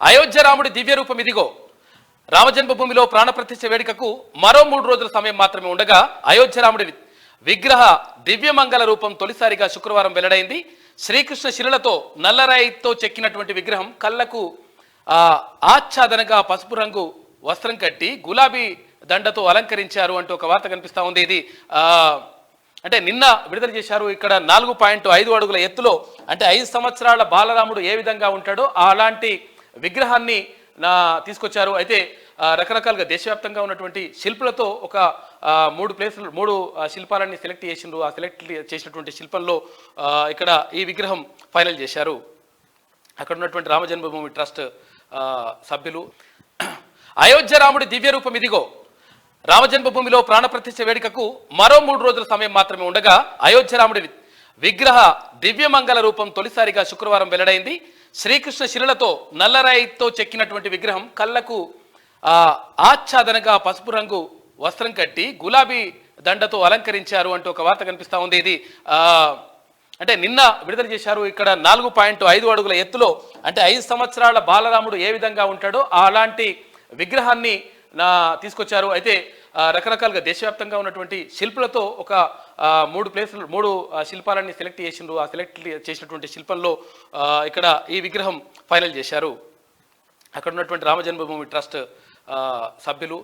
అయోధ్య రాముడి దివ్య రూపం ఇదిగో. రామజన్మభూమిలో ప్రాణప్రతిష్ఠ వేడుకకు మరో మూడు రోజుల సమయం మాత్రమే ఉండగా అయోధ్య రాముడి విగ్రహ దివ్యమంగళ రూపం తొలిసారిగా శుక్రవారం వెల్లడైంది. శ్రీకృష్ణ శిలలతో నల్లరాయితో చెక్కినటువంటి విగ్రహం కళ్ళకు ఆచ్ఛాదనగా పసుపు రంగు వస్త్రం కట్టి గులాబీ దండతో అలంకరించారు అంటూ ఒక వార్త కనిపిస్తూ ఉంది. ఇది అంటే నిన్న విడుదల చేశారు. ఇక్కడ నాలుగు పాయింట్ ఐదు అడుగుల ఎత్తులో అంటే ఐదు సంవత్సరాల బాలరాముడు ఏ విధంగా ఉంటాడో అలాంటి విగ్రహాన్ని నా తీసుకొచ్చారు. అయితే రకరకాలుగా దేశవ్యాప్తంగా ఉన్నటువంటి శిల్పులతో ఒక మూడు ప్లేసులు మూడు ఆ, శిల్పాలన్నీ సెలెక్ట్ చేసిండ్రు. ఆ సెలెక్ట్ చేసినటువంటి శిల్పంలో ఇక్కడ ఈ విగ్రహం ఫైనల్ చేశారు. అక్కడ ఉన్నటువంటి రామజన్మభూమి ట్రస్ట్ సభ్యులు. అయోధ్య రాముడి దివ్య రూపం ఇదిగో. రామజన్మభూమిలో ప్రాణప్రతిష్ఠ వేడుకకు మరో మూడు రోజుల సమయం మాత్రమే ఉండగా అయోధ్య రాముడి విగ్రహ దివ్యమంగళ రూపం తొలిసారిగా శుక్రవారం వెల్లడైంది. శ్రీకృష్ణ శిలలతో నల్లరాయితో చెక్కినటువంటి విగ్రహం కళ్ళకు ఆచ్ఛాదనగా పసుపు రంగు వస్త్రం కట్టి గులాబీ దండతో అలంకరించారు అంటూ ఒక వార్త కనిపిస్తూ ఉంది. ఇది అంటే నిన్న విడుదల చేశారు ఇక్కడ నాలుగు పాయింట్ ఐదు అడుగుల ఎత్తులో. అంటే ఐదు సంవత్సరాల బాలరాముడు ఏ విధంగా ఉంటాడో అలాంటి విగ్రహాన్ని నా తీసుకొచ్చారు. అయితే రకరకాలుగా దేశవ్యాప్తంగా ఉన్నటువంటి శిల్పులతో ఒక మూడు ప్లేసులు మూడు ఆ, శిల్పాలన్నీ సెలెక్ట్ చేసిండ్రు. ఆ సెలెక్ట్ చేసినటువంటి శిల్పంలో ఇక్కడ ఈ విగ్రహం ఫైనల్ చేశారు. అక్కడ ఉన్నటువంటి రామజన్మభూమి ట్రస్ట్ సభ్యులు.